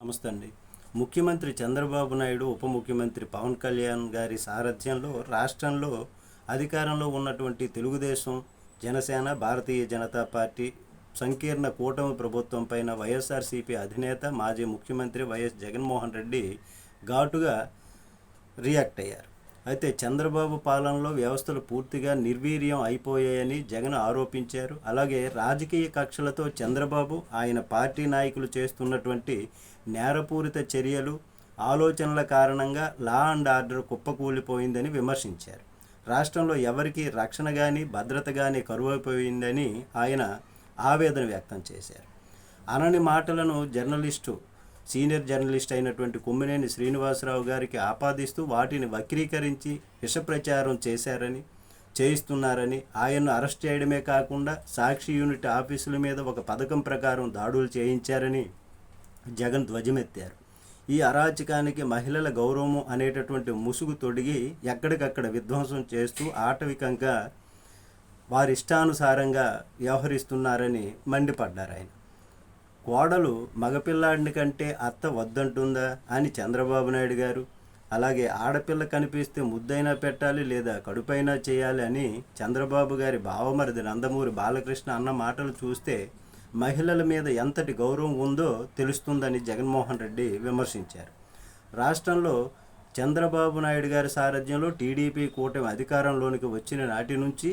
నమస్తే అండి. ముఖ్యమంత్రి చంద్రబాబు నాయుడు ఉప ముఖ్యమంత్రి పవన్ కళ్యాణ్ గారి సారథ్యంలో రాష్ట్రంలో అధికారంలో ఉన్నటువంటి తెలుగుదేశం జనసేన భారతీయ జనతా పార్టీ సంకీర్ణ కూటమి ప్రభుత్వం పైన వైఎస్ఆర్సీపీ అధినేత మాజీ ముఖ్యమంత్రి వైఎస్ జగన్మోహన్ రెడ్డి ఘాటుగా రియాక్ట్ అయ్యారు. అయితే చంద్రబాబు పాలనలో వ్యవస్థలు పూర్తిగా నిర్వీర్యం అయిపోయాయని జగన్ ఆరోపించారు. అలాగే రాజకీయ కక్షలతో చంద్రబాబు ఆయన పార్టీ నాయకులు చేస్తున్నటువంటి నేరపూరిత చర్యలు ఆలోచనల కారణంగా లా అండ్ ఆర్డర్ కుప్పకూలిపోయిందని విమర్శించారు. రాష్ట్రంలో ఎవరికి రక్షణ కానీ భద్రత కానీ కరువైపోయిందని ఆయన ఆవేదన వ్యక్తం చేశారు. అనని మాటలను జర్నలిస్టు సీనియర్ జర్నలిస్ట్ అయినటువంటి కుమ్మినేని శ్రీనివాసరావు గారికి ఆపాదిస్తూ వాటిని వక్రీకరించి విషప్రచారం చేశారని చేయిస్తున్నారని ఆయన్ను అరెస్ట్ చేయడమే కాకుండా సాక్షి యూనిట్ ఆఫీసుల మీద ఒక పథకం ప్రకారం దాడులు చేయించారని జగన్ ధ్వజమెత్తారు. ఈ అరాచకానికి మహిళల గౌరవము అనేటటువంటి ముసుగు తొడిగి ఎక్కడికక్కడ విధ్వంసం చేస్తూ ఆటవికంగా వారి ఇష్టానుసారంగా వ్యవహరిస్తున్నారని మండిపడ్డారు ఆయన కోడలు మగపిల్లాడిని కంటే అత్త వద్దంటుందా అని చంద్రబాబు నాయుడు గారు. అలాగే ఆడపిల్ల కనిపిస్తే ముద్దైనా పెట్టాలి లేదా కడుపైనా చేయాలి అని చంద్రబాబు గారి బావమరిది నందమూరి బాలకృష్ణ అన్న మాటలు చూస్తే మహిళల మీద ఎంతటి గౌరవం ఉందో తెలుస్తుందని జగన్మోహన్ రెడ్డి విమర్శించారు. రాష్ట్రంలో చంద్రబాబు నాయుడు గారి సారథ్యంలో టీడీపీ కూటమి అధికారంలోనికి వచ్చిన నాటి నుంచి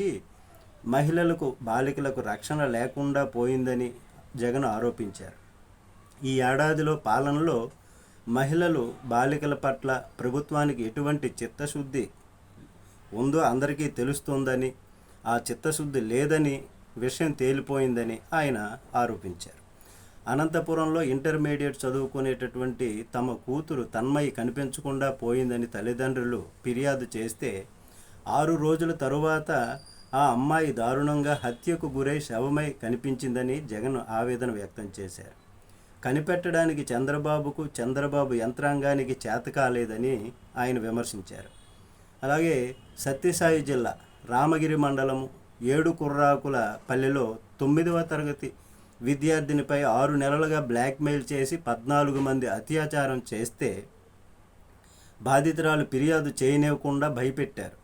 మహిళలకు బాలికలకు రక్షణ లేకుండా పోయిందని జగన్ ఆరోపించారు. ఈ ఏడాదిలో పాలనలో మహిళలు బాలికల పట్ల ప్రభుత్వానికి ఎటువంటి చిత్తశుద్ధి ఉందో అందరికీ తెలుస్తుందని ఆ చిత్తశుద్ధి లేదని విషయం తేలిపోయిందని ఆయన ఆరోపించారు. అనంతపురంలో ఇంటర్మీడియట్ చదువుకునేటటువంటి తమ కూతురు తన్మయి కనిపించకుండా పోయిందని తల్లిదండ్రులు ఫిర్యాదు చేస్తే ఆరు రోజుల తరువాత ఆ అమ్మాయి దారుణంగా హత్యకు గురై శవమై కనిపించిందని జగన్ ఆవేదన వ్యక్తం చేశారు. కనిపెట్టడానికి చంద్రబాబుకు చంద్రబాబు యంత్రాంగానికి చేత కాలేదని ఆయన విమర్శించారు. అలాగే సత్యసాయి జిల్లా రామగిరి మండలము ఏడు కుర్రాకుల పల్లెలో తొమ్మిదవ తరగతి విద్యార్థినిపై ఆరు నెలలుగా బ్లాక్మెయిల్ చేసి పద్నాలుగు మంది అత్యాచారం చేస్తే బాధితురాలు ఫిర్యాదు చేయనివ్వకుండా భయపెట్టారు.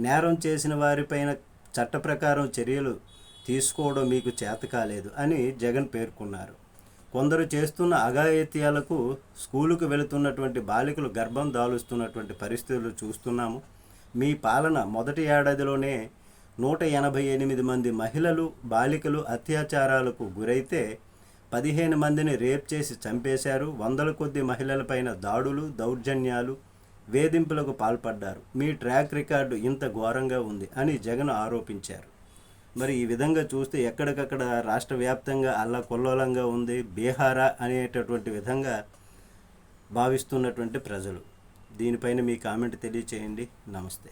నేరం చేసిన వారిపైన చట్ట ప్రకారం చర్యలు తీసుకోవడం మీకు చేత కాలేదు అని జగన్ పేర్కొన్నారు. కొందరు చేస్తున్న అఘాయిత్యాలకు స్కూలుకు వెళుతున్నటువంటి బాలికలు గర్భం దాలుస్తున్నటువంటి పరిస్థితులు చూస్తున్నాము. మీ పాలన మొదటి ఏడాదిలోనే నూట ఎనభై ఎనిమిది మంది మహిళలు బాలికలు అత్యాచారాలకు గురైతే పదిహేను మందిని రేప్ చేసి చంపేశారు. వందల కొద్ది మహిళలపైన దాడులు దౌర్జన్యాలు వేధింపులకు పాల్పడ్డారు. మీ ట్రాక్ రికార్డు ఇంత ఘోరంగా ఉంది అని జగన్ ఆరోపించారు. మరి ఈ విధంగా చూస్తే ఎక్కడికక్కడ రాష్ట్ర వ్యాప్తంగా అల్ల కొల్లోలంగా ఉంది బీహారా అనేటటువంటి విధంగా భావిస్తున్నటువంటి ప్రజలు. దీనిపైన మీ కామెంట్ తెలియచేయండి. నమస్తే.